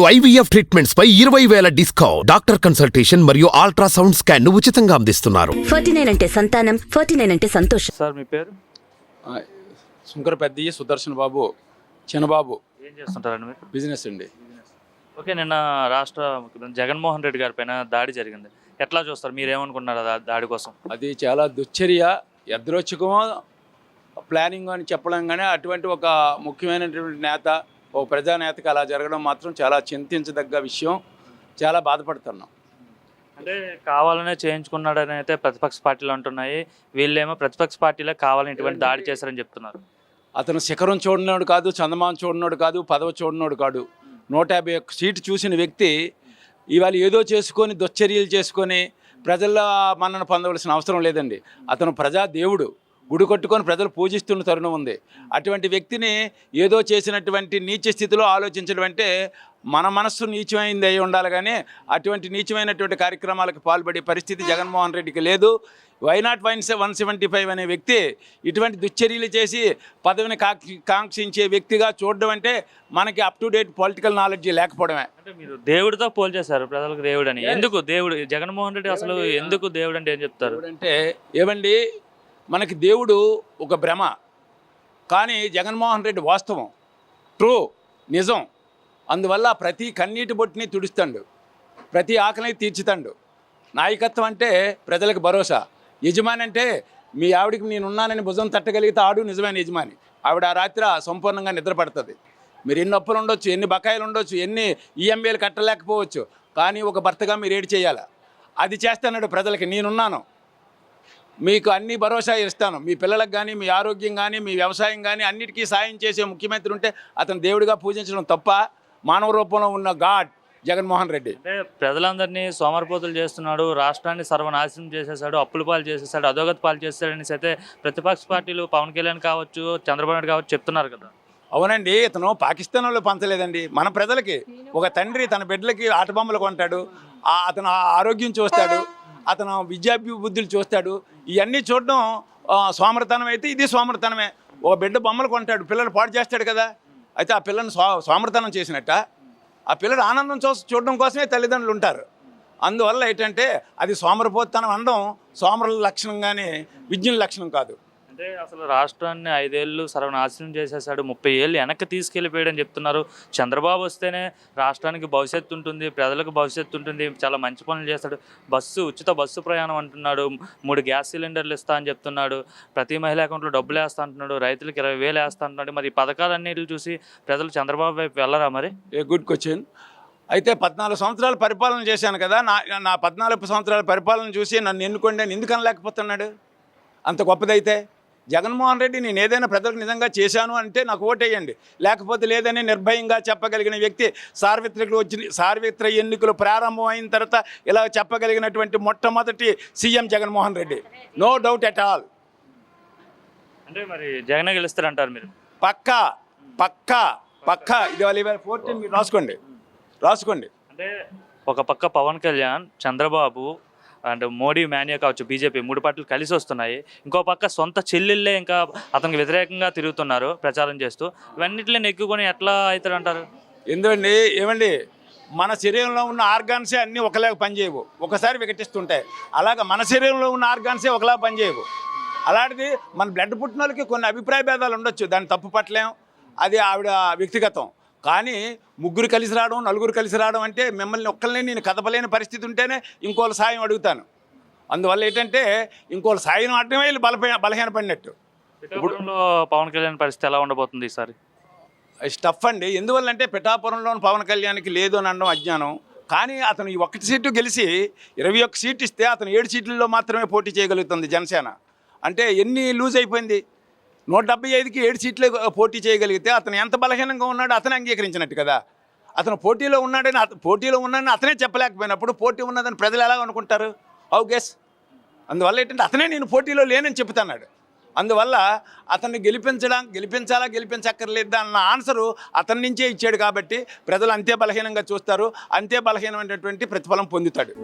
IVF treatments పై ఇరవై వేల డిస్కౌంట్. డాక్టర్ కన్సల్టేషన్ మరియు అల్ట్రాసౌండ్ స్కాన్ను ఉచితంగా అందిస్తున్నారు. ఫార్టీ నైన్ అంటే సంతానం ఫార్టీ నైన్ అంటే సంతోషం. సార్ మీ పేరు? శంకర పెద్దయ్య సుదర్శన్ బాబు చిన్నబాబు. ఏం చేస్తుంటారండి మీరు? బిజినెస్ అండి. ఓకే నిన్న రాష్ట్ర ముఖ్యమంత్రి జగన్మోహన్ రెడ్డి గారి పైన దాడి జరిగింది. ఎట్లా చూస్తారు? మీరు ఏమనుకున్నారు ఆ దాడి కోసం? అది చాలా దుశ్చర్య ఎద్రోచకమో ప్లానింగ్ అని చెప్పడం కానీ అటువంటి ఒక ముఖ్యమైనటువంటి నేత ఒక ప్రజానేతకి అలా జరగడం మాత్రం చాలా చింతించదగ్గ విషయం. చాలా బాధపడుతున్నాం. అంటే కావాలనే చేయించుకున్నాడని అయితే ప్రతిపక్ష పార్టీలు అంటున్నాయి. వీళ్ళేమో ప్రతిపక్ష పార్టీలే కావాలని ఇటువంటి దాడి చేశారని చెప్తున్నారు. అతను శిఖరం చూడనోడు కాదు చందమామ చూడనోడు కాదు పదవి చూడనోడు కాదు. నూట యాభై ఒక్క సీటు చూసిన వ్యక్తి ఇవాళ ఏదో చేసుకొని దుశ్చర్యలు చేసుకొని ప్రజల మన్నన పొందవలసిన అవసరం లేదండి. అతను ప్రజా దేవుడు గుడి కొట్టుకొని ప్రజలు పూజిస్తున్న తరుణం ఉంది. అటువంటి వ్యక్తిని ఏదో చేసినటువంటి నీచ స్థితిలో ఆలోచించడం అంటే మన మనస్సు నీచమైంది అయి ఉండాలి కానీ అటువంటి నీచమైనటువంటి కార్యక్రమాలకు పాల్పడే పరిస్థితి జగన్మోహన్ రెడ్డికి లేదు. Why not why one seventy five అనే వ్యక్తి ఇటువంటి దుశ్చర్యలు చేసి పదవిని కాక్షి కాంక్షించే వ్యక్తిగా చూడడం అంటే మనకి up to date political knowledge లేకపోవడమే. అంటే మీరు దేవుడితో పోల్చేశారు ప్రజలకు దేవుడు అని ఎందుకు? దేవుడు జగన్మోహన్ రెడ్డి అసలు ఎందుకు దేవుడు అంటే ఏం చెప్తారు? అంటే ఏమండి? మనకి దేవుడు ఒక భ్రమ. కానీ జగన్మోహన్ రెడ్డి వాస్తవం. ట్రూ నిజం. అందువల్ల ప్రతి కన్నీటి బొట్టుని తుడుస్తాడు. ప్రతి ఆకలిని తీర్చుతాడు. నాయకత్వం అంటే ప్రజలకు భరోసా. యజమాని అంటే మీ ఆవిడికి నేనున్నానని భుజం తట్టగలిగితే ఆడు నిజమైన యజమాని. ఆవిడ ఆ రాత్రి సంపూర్ణంగా నిద్రపడుతుంది మీరు ఎన్ని అప్పులు ఉండొచ్చు ఎన్ని బకాయిలు ఉండొచ్చు ఎన్ని ఈఎంఐలు కట్టలేకపోవచ్చు. కానీ ఒక భర్తగా మీరు ఏడు చేయాలి? అది చేస్తాడు ప్రజలకి నేనున్నాను. మీకు అన్ని భరోసా ఇస్తాను. మీ పిల్లలకు కానీ మీ ఆరోగ్యం కానీ మీ వ్యవసాయం కానీ అన్నిటికీ సాయం చేసే ముఖ్యమంత్రి ఉంటే అతను దేవుడిగా పూజించడం తప్ప మానవ రూపంలో ఉన్న గాడ్ జగన్మోహన్ రెడ్డి. అంటే ప్రజలందరినీ సోమరిపోతులు చేస్తున్నాడు రాష్ట్రాన్ని సర్వనాశనం చేసేసాడు అప్పుల పాలు చేసేసాడు అధోగతి పాలు చేసేసాడని అయితే ప్రతిపక్ష పార్టీలు పవన్ కళ్యాణ్ కావచ్చు చంద్రబాబు నాయుడు కావచ్చు చెప్తున్నారు కదా. అవునండి ఇతను పాకిస్తాన్ వాళ్ళు పంచలేదండి. మన ప్రజలకి ఒక తండ్రి తన బిడ్డలకి ఆట బొమ్మలు కొంటాడు. అతను ఆరోగ్యం చూస్తాడు అతను విద్యాభివృద్ధులు చూస్తాడు ఇవన్నీ చూడడం సోమరతనం అయితే ఇది సోమరతనమే. ఒక బిడ్డ బొమ్మలు కొంటాడు పిల్లలు పాడు చేస్తాడు కదా. అయితే ఆ పిల్లని సో సోమరతనం చేసినట్ట. ఆ పిల్లడు ఆనందం చూ చూడడం కోసమే తల్లిదండ్రులు ఉంటారు. అందువల్ల ఏంటంటే అది సోమరపోతనం అనడం సోమరుల లక్షణం కానీ విజ్ఞుల లక్షణం కాదు. అంటే అసలు రాష్ట్రాన్ని ఐదేళ్ళు సర్వనాశనం చేసేసాడు ముప్పై ఏళ్ళు వెనక్కి తీసుకెళ్ళిపోయాడని చెప్తున్నారు. చంద్రబాబు వస్తేనే రాష్ట్రానికి భవిష్యత్తు ఉంటుంది ప్రజలకు భవిష్యత్తు ఉంటుంది చాలా మంచి పనులు చేస్తాడు. బస్సు ఉచిత బస్సు ప్రయాణం అంటున్నాడు మూడు గ్యాస్ సిలిండర్లు ఇస్తా అని చెప్తున్నాడు ప్రతి మహిళ అకౌంట్లో డబ్బులు వేస్తా అంటున్నాడు రైతులకు ఇరవై వేలు వేస్తా అంటున్నాడు. మరి ఈ పథకాలన్నిటిని చూసి ప్రజలు చంద్రబాబు వైపు వెళ్ళరా మరి? A good question. అయితే పద్నాలుగు సంవత్సరాలు పరిపాలన చేశాను కదా నా నా పద్నాలుగు సంవత్సరాల పరిపాలన చూసి నన్ను ఎన్నుకోండి నేను ఎందుకు అనలేకపోతున్నాడు? అంత గొప్పదైతే? జగన్మోహన్ రెడ్డి నేను ఏదైనా ప్రజలకు నిజంగా చేశాను అంటే నాకు ఓటేయండి. లేకపోతే లేదని నిర్భయంగా చెప్పగలిగిన వ్యక్తి సార్వత్రిక వచ్చి సార్వత్రిక ఎన్నికలు ప్రారంభమైన తర్వాత ఇలా చెప్పగలిగినటువంటి మొట్టమొదటి CM Jaganmohan Reddy. No doubt at all. అంటే మరి జగన్ గెలుస్తారంటారు మీరు? పక్కా పక్కా పక్కా. ఇది వాళ్ళు ఫోర్టీన్ మీరు రాసుకోండి. రాసుకోండి. అంటే ఒక పక్క పవన్ కళ్యాణ్ చంద్రబాబు అండ్ మోడీ మాన్యా కావచ్చు బీజేపీ మూడు పార్టీలు కలిసి వస్తున్నాయి. ఇంకో పక్క సొంత చెల్లెళ్ళే ఇంకా అతనికి వ్యతిరేకంగా తిరుగుతున్నారు ప్రచారం చేస్తూ. ఇవన్నిటిని నెగ్గుకొని ఎట్లా అవుతారంటారు? ఎందుకండి? ఏమండి? మన శరీరంలో ఉన్న ఆర్గాన్సే అన్నీ ఒకలాగా పనిచేయవు. ఒకసారి వికటిస్తుంటాయి. అలాగ మన శరీరంలో ఉన్న ఆర్గాన్సే ఒకలాగా పనిచేయవు. అలాంటిది మన బ్లడ్ పుట్టిన వాళ్ళకి కొన్ని అభిప్రాయ భేదాలు ఉండొచ్చు. దాన్ని తప్పు పట్టలేం. అది ఆవిడ వ్యక్తిగతం. కానీ ముగ్గురు కలిసి రావడం నలుగురు కలిసి రావడం అంటే మిమ్మల్ని ఒక్కరిని నేను కదపలేని పరిస్థితి ఉంటేనే ఇంకోళ్ళ సాయం అడుగుతాను. అందువల్ల ఏంటంటే ఇంకోళ్ళ సాయం అడ్డమే వీళ్ళు బలపై బలహీనపడినట్టు. పిఠాపురంలో పవన్ కళ్యాణ్ పరిస్థితి ఎలా ఉండబోతుంది ఈసారి? స్టఫ్ అండి. ఎందువల్లంటే పిఠాపురంలోని పవన్ కళ్యాణ్కి లేదు అని అనడం అజ్ఞానం. కానీ అతను ఈ ఒక్కటి సీటు గెలిచి ఇరవై ఒక్క సీటు ఇస్తే అతను ఏడు సీట్లలో మాత్రమే పోటీ చేయగలుగుతుంది జనసేన. అంటే ఎన్ని లూజ్ అయిపోయింది? నూట డెబ్బై ఐదుకి ఏడు సీట్లు పోటీ చేయగలిగితే అతను ఎంత బలహీనంగా ఉన్నాడో అతనే అంగీకరించినట్టు కదా. అతను పోటీలో ఉన్నాడని పోటీలో ఉన్నాడని అతనే చెప్పలేకపోయినప్పుడు పోటీ ఉన్నదని ప్రజలు ఎలా అనుకుంటారు? అవు గెస్ అందువల్ల ఏంటంటే అతనే నేను పోటీలో లేనని చెప్తున్నాడు అందువల్ల అతన్ని గెలిపించడం గెలిపించాలా గెలిపించక్కర్లేదా అన్న ఆన్సరు అతని నుంచే ఇచ్చాడు కాబట్టి ప్రజలు అంతే బలహీనంగా చూస్తారు అంతే బలహీనమైనటువంటి ప్రతిఫలం పొందుతాడు.